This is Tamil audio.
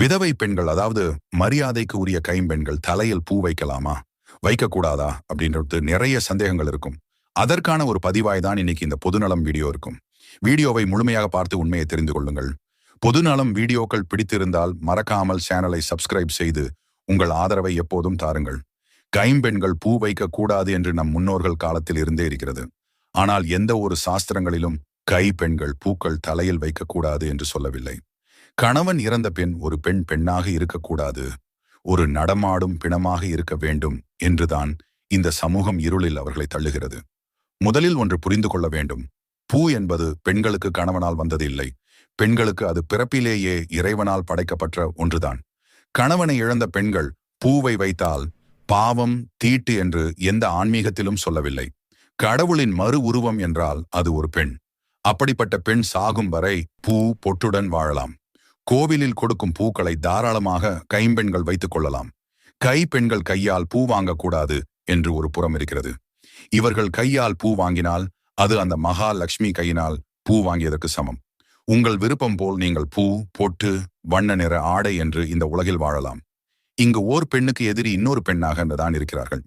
விதவை பெண்கள் அதாவது மரியாதைக்கு உரிய கைம்பெண்கள் தலையில் பூ வைக்கலாமா? வைக்கக்கூடாதா? அப்படின்றது நிறைய சந்தேகங்கள் இருக்கும். அதற்கான ஒரு பதிவாய் தான் இன்னைக்கு இந்த பொதுநலம் வீடியோ இருக்கும். வீடியோவை முழுமையாக பார்த்து உண்மையை தெரிந்து கொள்ளுங்கள். பொதுநலம் வீடியோக்கள் பிடித்திருந்தால் மறக்காமல் சேனலை சப்ஸ்கிரைப் செய்து உங்கள் ஆதரவை எப்போதும் தாருங்கள். கைம்பெண்கள் பூ வைக்கக்கூடாது என்று நம் முன்னோர்கள் காலத்தில் இருந்தே இருக்கிறது. ஆனால் எந்த ஒரு சாஸ்திரங்களிலும் கை பெண்கள் பூக்கள் தலையில் வைக்கக்கூடாது என்று சொல்லவில்லை. கணவன் இறந்த பின் ஒரு பெண் பெண்ணாக இருக்கக்கூடாது. ஒரு நடமாடும் பிணமாக இருக்க வேண்டும் என்றுதான் இந்த சமூகம் இருளில் அவர்களை தள்ளுகிறது. முதலில் ஒன்று புரிந்து கொள்ள வேண்டும். பூ என்பது பெண்களுக்கு கணவனால் வந்தது இல்லை பெண்களுக்கு அது பிறப்பிலேயே இறைவனால் படைக்கப்பட்ட ஒன்றுதான். கணவனை இழந்த பெண்கள் பூவை வைத்தால் பாவம் தீட்டு என்று எந்த ஆன்மீகத்திலும் சொல்லவில்லை. கடவுளின் மறு உருவம் என்றால் அது ஒரு பெண். அப்படிப்பட்ட பெண் சாகும் வரை பூ பொட்டுடன் வாழலாம். கோவிலில் கொடுக்கும் பூக்களை தாராளமாக கைம்பெண்கள் வைத்துக் கொள்ளலாம். கை பெண்கள் கையால் பூ வாங்கக்கூடாது என்று ஒரு புறம் இருக்கிறது. இவர்கள் கையால் பூ வாங்கினால் அது அந்த மகா கையினால் பூ வாங்கியதற்கு சமம். உங்கள் விருப்பம் போல் நீங்கள் பூ பொட்டு வண்ண நிற ஆடை என்று இந்த உலகில் வாழலாம். இங்கு ஓர் பெண்ணுக்கு எதிரி இன்னொரு பெண்ணாக தான் இருக்கிறார்கள்.